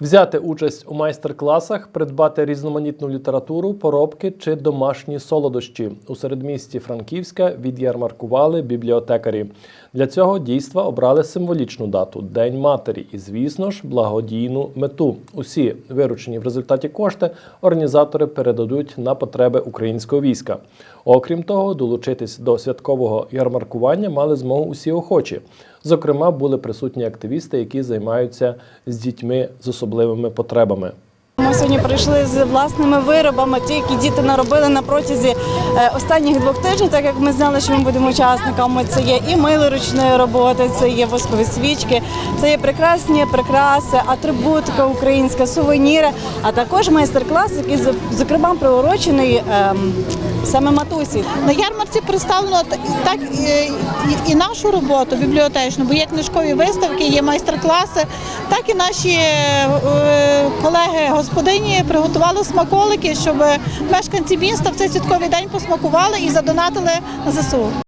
Взяти участь у майстер-класах, придбати різноманітну літературу, поробки чи домашні солодощі. У середмісті Франківська відярмаркували бібліотекарі. Для цього дійства обрали символічну дату День матері і, звісно ж, благодійну мету. Усі виручені в результаті кошти організатори передадуть на потреби українського війська. Окрім того, долучитись до святкового ярмаркування мали змогу усі охочі. Зокрема, були присутні активісти, які займаються з дітьми з особливими потребами. Сьогодні прийшли з власними виробами, ті, які діти наробили на протязі е, останніх двох тижнів, так як ми знали, що ми будемо учасниками. Це є і мили ручної роботи, це є воскові свічки, це є прекрасні прикраси, атрибутика українська, сувеніри, а також майстер-клас, який зокрема приурочений ем, саме матусі. На ярмарці представлено так е, і, і нашу роботу бібліотечну, бо є книжкові виставки, є майстер-класи, так і наші е, колеги господині приготували смаколики, щоб мешканці міста в цей святковий день посмакували і задонатили на ЗСУ.